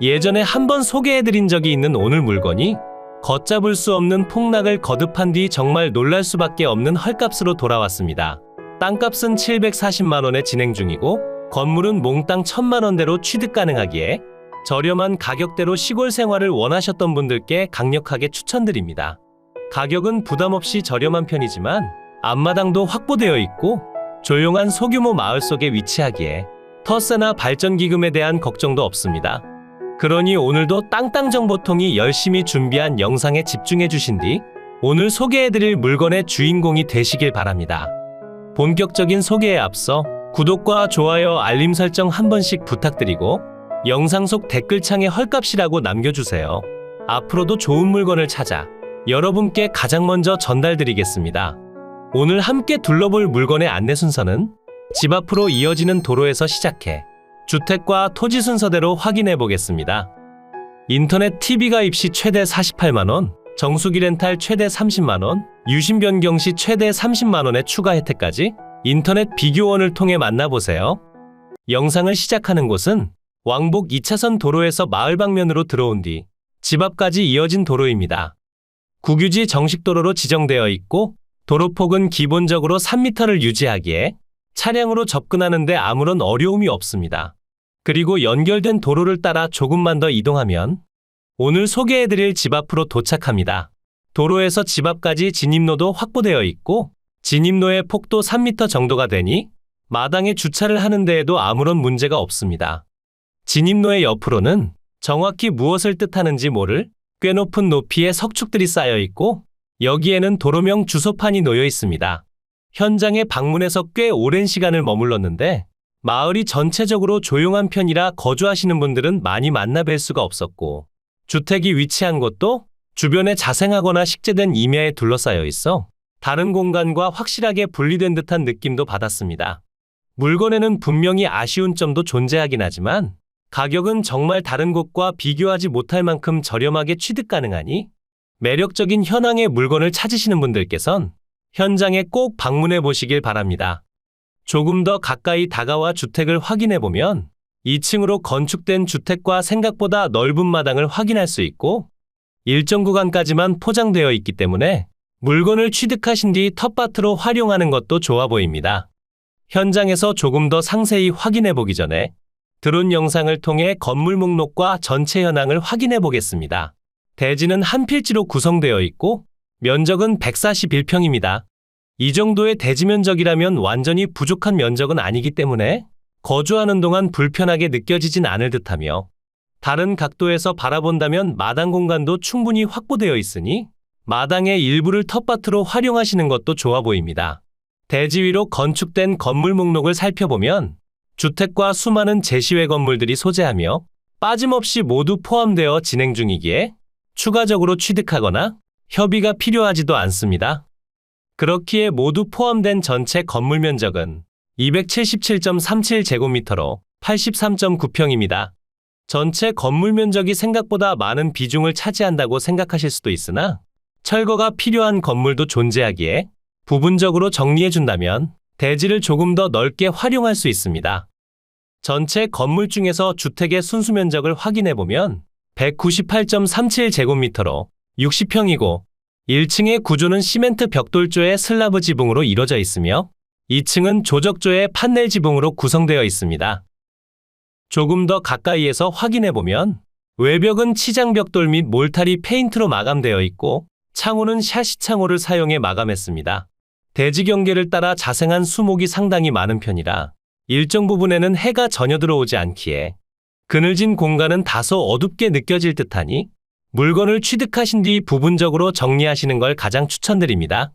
예전에 한번 소개해드린 적이 있는 오늘 물건이 걷잡을 수 없는 폭락을 거듭한 뒤 정말 놀랄 수밖에 없는 헐값으로 돌아왔습니다. 땅값은 740만원에 진행 중이고 건물은 몽땅 1000만원대로 취득 가능하기에 저렴한 가격대로 시골 생활을 원하셨던 분들께 강력하게 추천드립니다. 가격은 부담 없이 저렴한 편이지만 앞마당도 확보되어 있고 조용한 소규모 마을 속에 위치하기에 터세나 발전기금에 대한 걱정도 없습니다. 그러니 오늘도 땅땅 정보통이 열심히 준비한 영상에 집중해 주신 뒤 오늘 소개해드릴 물건의 주인공이 되시길 바랍니다. 본격적인 소개에 앞서 구독과 좋아요, 알림 설정 한 번씩 부탁드리고 영상 속 댓글창에 헐값이라고 남겨주세요. 앞으로도 좋은 물건을 찾아 여러분께 가장 먼저 전달드리겠습니다. 오늘 함께 둘러볼 물건의 안내 순서는 집 앞으로 이어지는 도로에서 시작해 주택과 토지 순서대로 확인해 보겠습니다. 인터넷 TV 가 입 시 최대 48만원, 정수기 렌탈 최대 30만원, 유심 변경 시 최대 30만원의 추가 혜택까지 인터넷 비교원을 통해 만나보세요. 영상을 시작하는 곳은 왕복 2차선 도로에서 마을 방면으로 들어온 뒤 집 앞까지 이어진 도로입니다. 국유지 정식도로로 지정되어 있고 도로폭은 기본적으로 3m를 유지하기에 차량으로 접근하는데 아무런 어려움이 없습니다. 그리고 연결된 도로를 따라 조금만 더 이동하면 오늘 소개해드릴 집 앞으로 도착합니다. 도로에서 집 앞까지 진입로도 확보되어 있고 진입로의 폭도 3m 정도가 되니 마당에 주차를 하는 데에도 아무런 문제가 없습니다. 진입로의 옆으로는 정확히 무엇을 뜻하는지 모를 꽤 높은 높이의 석축들이 쌓여 있고 여기에는 도로명 주소판이 놓여 있습니다. 현장에 방문해서 꽤 오랜 시간을 머물렀는데 마을이 전체적으로 조용한 편이라 거주하시는 분들은 많이 만나 뵐 수가 없었고 주택이 위치한 곳도 주변에 자생하거나 식재된 임야에 둘러싸여 있어 다른 공간과 확실하게 분리된 듯한 느낌도 받았습니다. 물건에는 분명히 아쉬운 점도 존재하긴 하지만 가격은 정말 다른 곳과 비교하지 못할 만큼 저렴하게 취득 가능하니 매력적인 현황의 물건을 찾으시는 분들께선 현장에 꼭 방문해 보시길 바랍니다. 조금 더 가까이 다가와 주택을 확인해 보면 2층으로 건축된 주택과 생각보다 넓은 마당을 확인할 수 있고 일정 구간까지만 포장되어 있기 때문에 물건을 취득하신 뒤 텃밭으로 활용하는 것도 좋아 보입니다. 현장에서 조금 더 상세히 확인해 보기 전에 드론 영상을 통해 건물 목록과 전체 현황을 확인해 보겠습니다. 대지는 한 필지로 구성되어 있고 면적은 141평입니다. 이 정도의 대지 면적이라면 완전히 부족한 면적은 아니기 때문에 거주하는 동안 불편하게 느껴지진 않을 듯하며 다른 각도에서 바라본다면 마당 공간도 충분히 확보되어 있으니 마당의 일부를 텃밭으로 활용하시는 것도 좋아 보입니다. 대지 위로 건축된 건물 목록을 살펴보면 주택과 수많은 제시외 건물들이 소재하며 빠짐없이 모두 포함되어 진행 중이기에 추가적으로 취득하거나 협의가 필요하지도 않습니다. 그렇기에 모두 포함된 전체 건물 면적은 277.37제곱미터로 83.9평입니다. 전체 건물 면적이 생각보다 많은 비중을 차지한다고 생각하실 수도 있으나 철거가 필요한 건물도 존재하기에 부분적으로 정리해준다면 대지를 조금 더 넓게 활용할 수 있습니다. 전체 건물 중에서 주택의 순수 면적을 확인해 보면 198.37제곱미터로 60평이고 1층의 구조는 시멘트 벽돌조의 슬라브 지붕으로 이루어져 있으며 2층은 조적조의 판넬 지붕으로 구성되어 있습니다. 조금 더 가까이에서 확인해 보면 외벽은 치장 벽돌 및 몰타리 페인트로 마감되어 있고 창호는 샤시 창호를 사용해 마감했습니다. 대지 경계를 따라 자생한 수목이 상당히 많은 편이라 일정 부분에는 해가 전혀 들어오지 않기에 그늘진 공간은 다소 어둡게 느껴질 듯하니 물건을 취득하신 뒤 부분적으로 정리하시는 걸 가장 추천드립니다.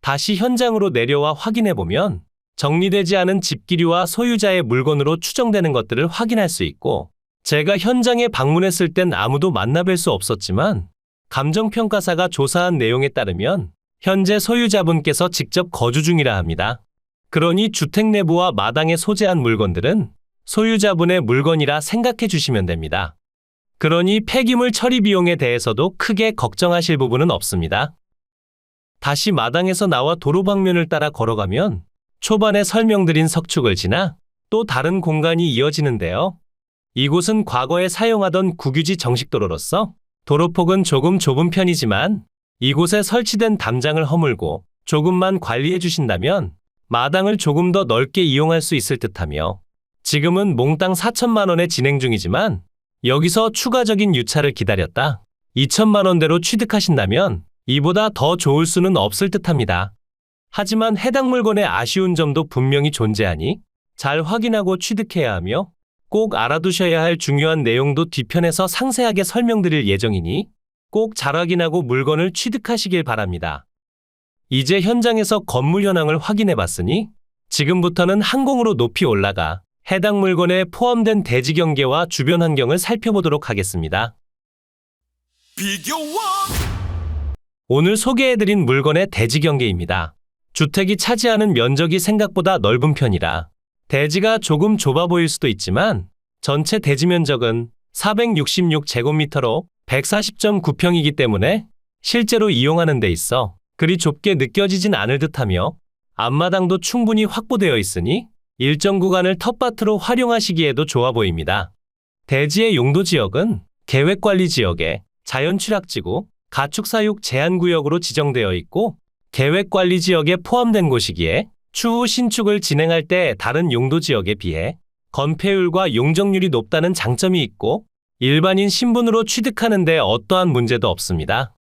다시 현장으로 내려와 확인해 보면 정리되지 않은 집기류와 소유자의 물건으로 추정되는 것들을 확인할 수 있고 제가 현장에 방문했을 땐 아무도 만나뵐 수 없었지만 감정평가사가 조사한 내용에 따르면 현재 소유자분께서 직접 거주 중이라 합니다. 그러니 주택 내부와 마당에 소재한 물건들은 소유자분의 물건이라 생각해 주시면 됩니다. 그러니 폐기물 처리 비용에 대해서도 크게 걱정하실 부분은 없습니다. 다시 마당에서 나와 도로 방면을 따라 걸어가면 초반에 설명드린 석축을 지나 또 다른 공간이 이어지는데요. 이곳은 과거에 사용하던 국유지 정식도로로서 도로폭은 조금 좁은 편이지만 이곳에 설치된 담장을 허물고 조금만 관리해 주신다면 마당을 조금 더 넓게 이용할 수 있을 듯하며 지금은 몽땅 4천만 원에 진행 중이지만 여기서 추가적인 유차를 기다렸다 2천만 원대로 취득하신다면 이보다 더 좋을 수는 없을 듯합니다. 하지만 해당 물건의 아쉬운 점도 분명히 존재하니 잘 확인하고 취득해야 하며 꼭 알아두셔야 할 중요한 내용도 뒤편에서 상세하게 설명드릴 예정이니 꼭 잘 확인하고 물건을 취득하시길 바랍니다. 이제 현장에서 건물 현황을 확인해 봤으니 지금부터는 항공으로 높이 올라가 해당 물건에 포함된 대지 경계와 주변 환경을 살펴보도록 하겠습니다. 오늘 소개해드린 물건의 대지 경계입니다. 주택이 차지하는 면적이 생각보다 넓은 편이라 대지가 조금 좁아 보일 수도 있지만 전체 대지 면적은 466제곱미터로 140.9평이기 때문에 실제로 이용하는 데 있어 그리 좁게 느껴지진 않을 듯하며 앞마당도 충분히 확보되어 있으니 일정 구간을 텃밭으로 활용하시기에도 좋아 보입니다. 대지의 용도 지역은 계획관리 지역에 자연취락지구, 가축사육 제한구역으로 지정되어 있고 계획관리 지역에 포함된 곳이기에 추후 신축을 진행할 때 다른 용도 지역에 비해 건폐율과 용적률이 높다는 장점이 있고 일반인 신분으로 취득하는 데 어떠한 문제도 없습니다.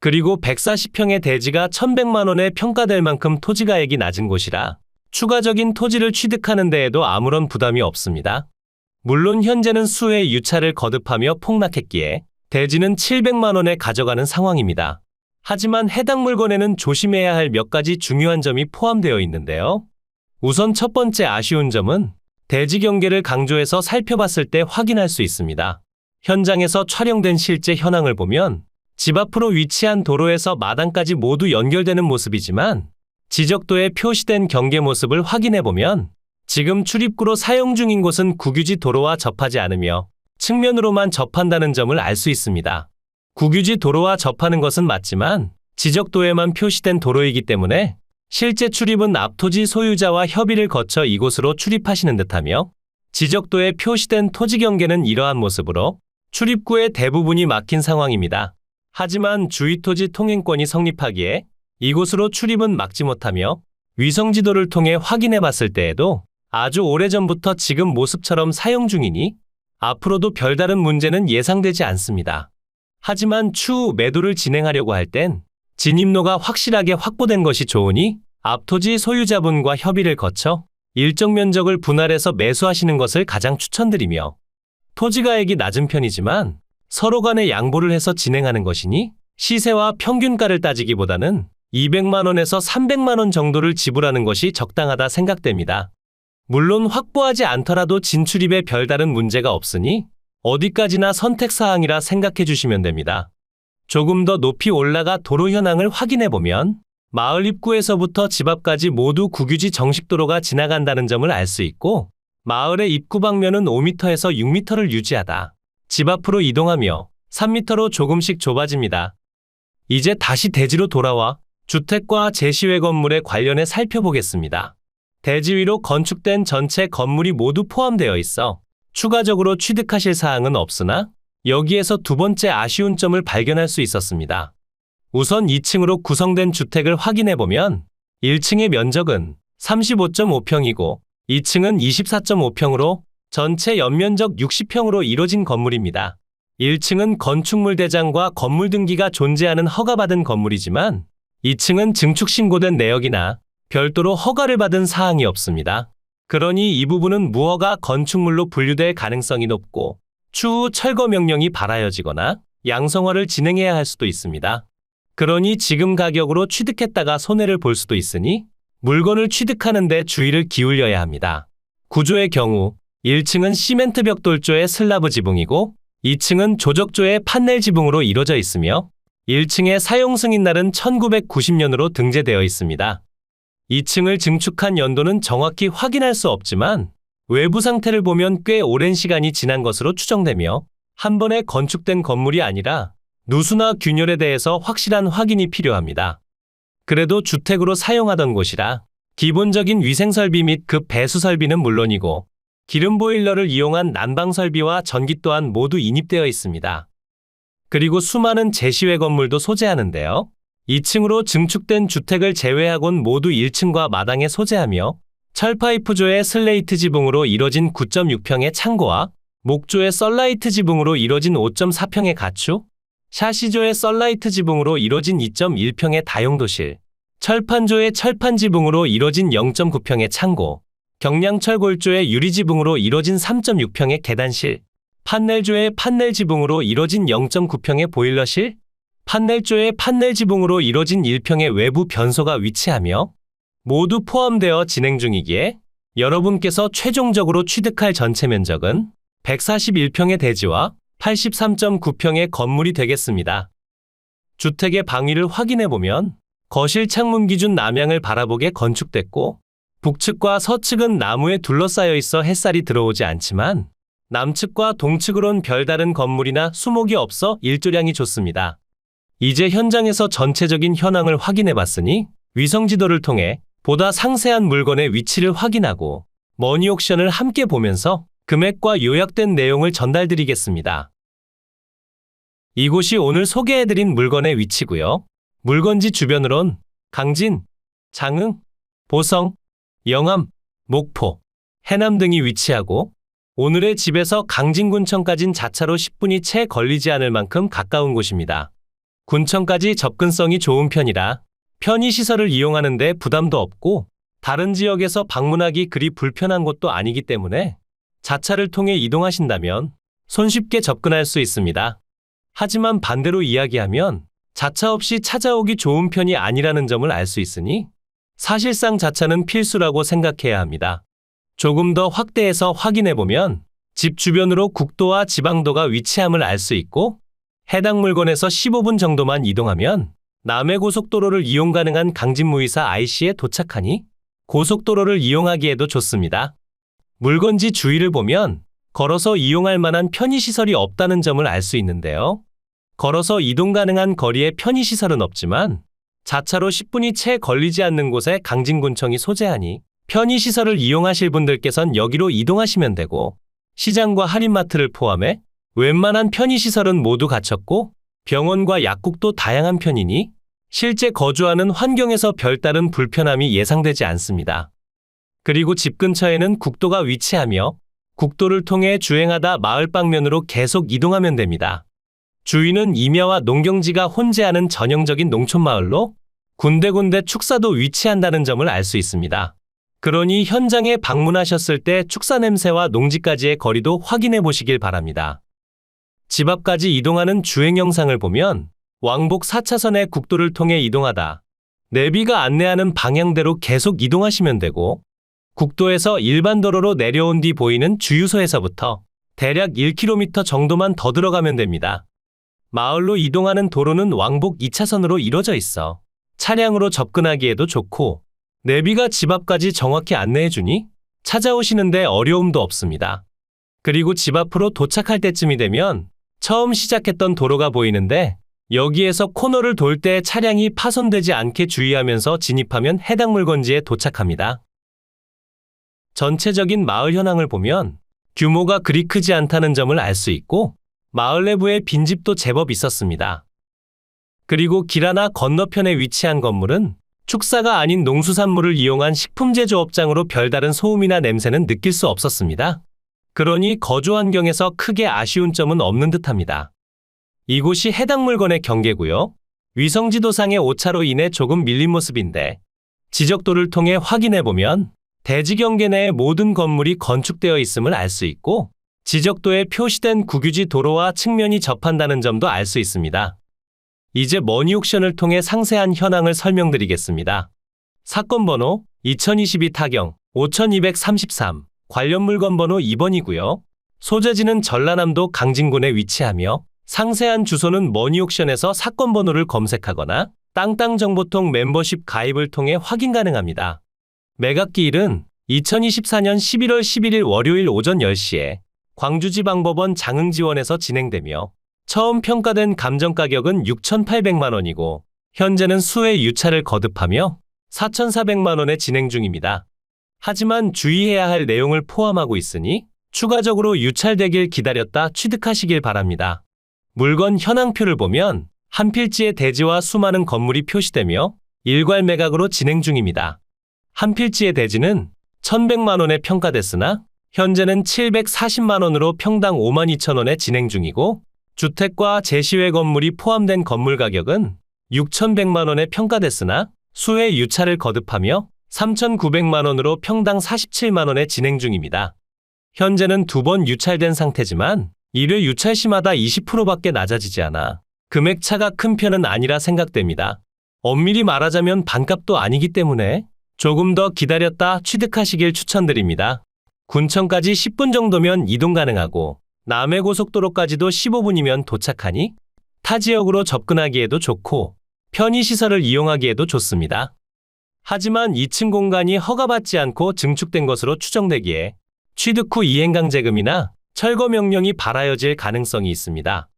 그리고 140평의 대지가 1100만 원에 평가될 만큼 토지가액이 낮은 곳이라 추가적인 토지를 취득하는 데에도 아무런 부담이 없습니다. 물론 현재는 수의 유차를 거듭하며 폭락했기에 대지는 700만 원에 가져가는 상황입니다. 하지만 해당 물건에는 조심해야 할 몇 가지 중요한 점이 포함되어 있는데요. 우선 첫 번째 아쉬운 점은 대지 경계를 강조해서 살펴봤을 때 확인할 수 있습니다. 현장에서 촬영된 실제 현황을 보면 집 앞으로 위치한 도로에서 마당까지 모두 연결되는 모습이지만 지적도에 표시된 경계 모습을 확인해 보면 지금 출입구로 사용 중인 곳은 국유지 도로와 접하지 않으며 측면으로만 접한다는 점을 알 수 있습니다. 국유지 도로와 접하는 것은 맞지만 지적도에만 표시된 도로이기 때문에 실제 출입은 앞토지 소유자와 협의를 거쳐 이곳으로 출입하시는 듯하며 지적도에 표시된 토지 경계는 이러한 모습으로 출입구의 대부분이 막힌 상황입니다. 하지만 주의토지 통행권이 성립하기에 이곳으로 출입은 막지 못하며 위성 지도를 통해 확인해 봤을 때에도 아주 오래전부터 지금 모습처럼 사용 중이니 앞으로도 별다른 문제는 예상되지 않습니다. 하지만 추후 매도를 진행하려고 할 땐 진입로가 확실하게 확보된 것이 좋으니 앞토지 소유자분과 협의를 거쳐 일정 면적을 분할해서 매수하시는 것을 가장 추천드리며 토지가액이 낮은 편이지만 서로 간에 양보를 해서 진행하는 것이니 시세와 평균가를 따지기보다는 200만 원에서 300만 원 정도를 지불하는 것이 적당하다 생각됩니다. 물론 확보하지 않더라도 진출입에 별다른 문제가 없으니 어디까지나 선택사항이라 생각해 주시면 됩니다. 조금 더 높이 올라가 도로 현황을 확인해 보면 마을 입구에서부터 집 앞까지 모두 국유지 정식 도로가 지나간다는 점을 알 수 있고 마을의 입구 방면은 5m에서 6m를 유지하다. 집 앞으로 이동하며 3m로 조금씩 좁아집니다. 이제 다시 대지로 돌아와 주택과 제시외 건물에 관련해 살펴보겠습니다. 대지 위로 건축된 전체 건물이 모두 포함되어 있어 추가적으로 취득하실 사항은 없으나 여기에서 두 번째 아쉬운 점을 발견할 수 있었습니다. 우선 2층으로 구성된 주택을 확인해 보면 1층의 면적은 35.5평이고 2층은 24.5평으로 전체 연면적 60평으로 이뤄진 건물입니다. 1층은 건축물 대장과 건물 등기가 존재하는 허가받은 건물이지만 2층은 증축 신고된 내역이나 별도로 허가를 받은 사항이 없습니다. 그러니 이 부분은 무허가 건축물로 분류될 가능성이 높고 추후 철거 명령이 발하여지거나 양성화를 진행해야 할 수도 있습니다. 그러니 지금 가격으로 취득했다가 손해를 볼 수도 있으니 물건을 취득하는데 주의를 기울여야 합니다. 구조의 경우 1층은 시멘트 벽돌조의 슬라브 지붕이고 2층은 조적조의 판넬 지붕으로 이루어져 있으며 1층의 사용 승인 날은 1990년으로 등재되어 있습니다. 2층을 증축한 연도는 정확히 확인할 수 없지만 외부 상태를 보면 꽤 오랜 시간이 지난 것으로 추정되며 한 번에 건축된 건물이 아니라 누수나 균열에 대해서 확실한 확인이 필요합니다. 그래도 주택으로 사용하던 곳이라 기본적인 위생설비 및 급 배수 설비는 물론이고 기름 보일러를 이용한 난방 설비와 전기 또한 모두 인입되어 있습니다. 그리고 수많은 제시외 건물도 소재하는데요. 2층으로 증축된 주택을 제외하곤 모두 1층과 마당에 소재하며 철파이프조의 슬레이트 지붕으로 이뤄진 9.6평의 창고와 목조의 썰라이트 지붕으로 이뤄진 5.4평의 가축, 샤시조의 썰라이트 지붕으로 이뤄진 2.1평의 다용도실, 철판조의 철판 지붕으로 이뤄진 0.9평의 창고, 경량철 골조의 유리 지붕으로 이뤄진 3.6평의 계단실, 판넬조의 판넬 지붕으로 이뤄진 0.9평의 보일러실, 판넬조의 판넬 지붕으로 이뤄진 1평의 외부 변소가 위치하며 모두 포함되어 진행 중이기에 여러분께서 최종적으로 취득할 전체 면적은 141평의 대지와 83.9평의 건물이 되겠습니다. 주택의 방위를 확인해 보면 거실 창문 기준 남향을 바라보게 건축됐고 북측과 서측은 나무에 둘러싸여 있어 햇살이 들어오지 않지만 남측과 동측으론 별다른 건물이나 수목이 없어 일조량이 좋습니다. 이제 현장에서 전체적인 현황을 확인해 봤으니 위성 지도를 통해 보다 상세한 물건의 위치를 확인하고 머니 옥션을 함께 보면서 금액과 요약된 내용을 전달드리겠습니다. 이곳이 오늘 소개해드린 물건의 위치고요. 물건지 주변으론 강진, 장흥, 보성, 영암, 목포, 해남 등이 위치하고 오늘의 집에서 강진군청까진 자차로 10분이 채 걸리지 않을 만큼 가까운 곳입니다. 군청까지 접근성이 좋은 편이라 편의시설을 이용하는데 부담도 없고 다른 지역에서 방문하기 그리 불편한 곳도 아니기 때문에 자차를 통해 이동하신다면 손쉽게 접근할 수 있습니다. 하지만 반대로 이야기하면 자차 없이 찾아오기 좋은 편이 아니라는 점을 알 수 있으니 사실상 자차는 필수라고 생각해야 합니다. 조금 더 확대해서 확인해 보면 집 주변으로 국도와 지방도가 위치함을 알 수 있고 해당 물건에서 15분 정도만 이동하면 남해고속도로를 이용 가능한 강진무이사 IC에 도착하니 고속도로를 이용하기에도 좋습니다. 물건지 주위를 보면 걸어서 이용할 만한 편의시설이 없다는 점을 알 수 있는데요. 걸어서 이동 가능한 거리에 편의시설은 없지만 자차로 10분이 채 걸리지 않는 곳에 강진군청이 소재하니 편의시설을 이용하실 분들께선 여기로 이동하시면 되고 시장과 할인마트를 포함해 웬만한 편의시설은 모두 갖췄고 병원과 약국도 다양한 편이니 실제 거주하는 환경에서 별다른 불편함이 예상되지 않습니다. 그리고 집 근처에는 국도가 위치하며 국도를 통해 주행하다 마을 방면으로 계속 이동하면 됩니다. 주위는 임야와 농경지가 혼재하는 전형적인 농촌마을로 군데군데 축사도 위치한다는 점을 알 수 있습니다. 그러니 현장에 방문하셨을 때 축사 냄새와 농지까지의 거리도 확인해 보시길 바랍니다. 집 앞까지 이동하는 주행 영상을 보면 왕복 4차선의 국도를 통해 이동하다 내비가 안내하는 방향대로 계속 이동하시면 되고 국도에서 일반 도로로 내려온 뒤 보이는 주유소에서부터 대략 1km 정도만 더 들어가면 됩니다. 마을로 이동하는 도로는 왕복 2차선으로 이뤄져 있어 차량으로 접근하기에도 좋고 내비가 집 앞까지 정확히 안내해 주니 찾아오시는데 어려움도 없습니다. 그리고 집 앞으로 도착할 때쯤이 되면 처음 시작했던 도로가 보이는데 여기에서 코너를 돌 때 차량이 파손되지 않게 주의하면서 진입하면 해당 물건지에 도착합니다. 전체적인 마을 현황을 보면 규모가 그리 크지 않다는 점을 알 수 있고 마을 내부에 빈집도 제법 있었습니다. 그리고 길 하나 건너편에 위치한 건물은 축사가 아닌 농수산물을 이용한 식품 제조업장으로 별다른 소음이나 냄새는 느낄 수 없었습니다. 그러니 거주 환경에서 크게 아쉬운 점은 없는 듯합니다. 이곳이 해당 물건의 경계고요. 위성지도상의 오차로 인해 조금 밀린 모습인데 지적도를 통해 확인해 보면 대지 경계 내에 모든 건물이 건축되어 있음을 알 수 있고 지적도에 표시된 국유지 도로와 측면이 접한다는 점도 알 수 있습니다. 이제 머니 옥션을 통해 상세한 현황을 설명드리겠습니다. 사건 번호 2022 타경 5233 관련 물건 번호 2번이고요. 소재지는 전라남도 강진군에 위치하며 상세한 주소는 머니 옥션에서 사건 번호를 검색하거나 땅땅 정보통 멤버십 가입을 통해 확인 가능합니다. 매각기일은 2024년 11월 11일 월요일 오전 10시에 광주지방법원 장흥지원에서 진행되며 처음 평가된 감정 가격은 6,800만 원이고 현재는 수회 유차를 거듭하며 4,400만 원에 진행 중입니다. 하지만 주의해야 할 내용을 포함하고 있으니 추가적으로 유찰되길 기다렸다 취득하시길 바랍니다. 물건 현황표를 보면 한 필지의 대지와 수많은 건물이 표시되며 일괄 매각으로 진행 중입니다. 한 필지의 대지는 1100만 원에 평가됐으나 현재는 740만 원으로 평당 5만 2천 원에 진행 중이고 주택과 제시외 건물이 포함된 건물 가격은 6,100만 원에 평가됐으나 수혜 유찰을 거듭하며 3,900만 원으로 평당 47만 원에 진행 중입니다. 현재는 두 번 유찰된 상태지만 1회 유찰 시마다 20%밖에 낮아지지 않아 금액 차가 큰 편은 아니라 생각됩니다. 엄밀히 말하자면 반값도 아니기 때문에 조금 더 기다렸다 취득하시길 추천드립니다. 군청까지 10분 정도면 이동 가능하고 남해고속도로까지도 15분이면 도착하니 타 지역으로 접근하기에도 좋고 편의시설을 이용하기에도 좋습니다. 하지만 2층 공간이 허가받지 않고 증축된 것으로 추정되기에 취득 후 이행강제금이나 철거 명령이 발하여질 가능성이 있습니다.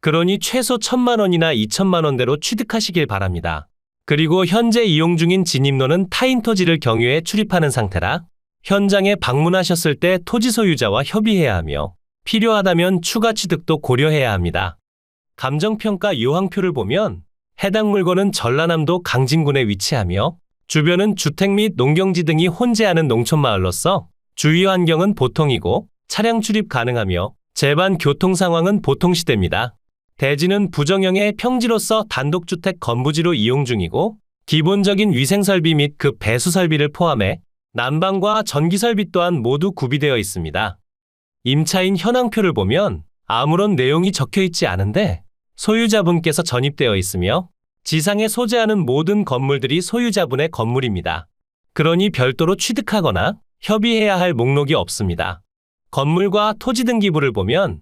그러니 최소 1천만 원이나 2천만 원대로 취득하시길 바랍니다. 그리고 현재 이용 중인 진입로는 타인 토지를 경유해 출입하는 상태라 현장에 방문하셨을 때 토지 소유자와 협의해야 하며 필요하다면 추가 취득도 고려해야 합니다. 감정평가 요항표를 보면 해당 물건은 전라남도 강진군에 위치하며 주변은 주택 및 농경지 등이 혼재하는 농촌마을로서 주위 환경은 보통이고 차량 출입 가능하며 제반 교통 상황은 보통시대입니다. 대지는 부정형의 평지로서 단독주택 건부지로 이용 중이고 기본적인 위생설비 및 그 배수 설비를 포함해 난방과 전기설비 또한 모두 구비되어 있습니다. 임차인 현황표를 보면 아무런 내용이 적혀 있지 않은데 소유자분께서 전입되어 있으며 지상에 소재하는 모든 건물들이 소유자분의 건물입니다. 그러니 별도로 취득하거나 협의해야 할 목록이 없습니다. 건물과 토지 등기부를 보면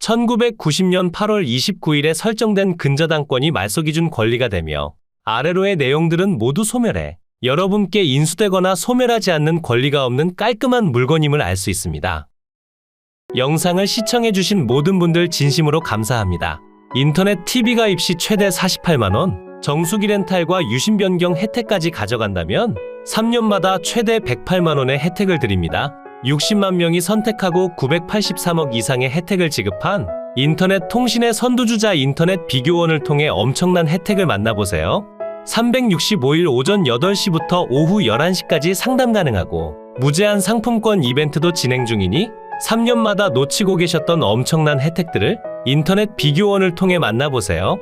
1990년 8월 29일에 설정된 근저당권이 말소 기준 권리가 되며 아래로의 내용들은 모두 소멸해 여러분께 인수되거나 소멸하지 않는 권리가 없는 깔끔한 물건임을 알 수 있습니다. 영상을 시청해주신 모든 분들 진심으로 감사합니다. 인터넷 TV 가입 시 최대 48만원, 정수기 렌탈과 유심 변경 혜택까지 가져간다면 3년마다 최대 108만원의 혜택을 드립니다. 60만 명이 선택하고 983억 이상의 혜택을 지급한 인터넷 통신의 선두주자 인터넷 비교원을 통해 엄청난 혜택을 만나보세요. 365일 오전 8시부터 오후 11시까지 상담 가능하고 무제한 상품권 이벤트도 진행 중이니 3년마다 놓치고 계셨던 엄청난 혜택들을 인터넷 비교원을 통해 만나보세요.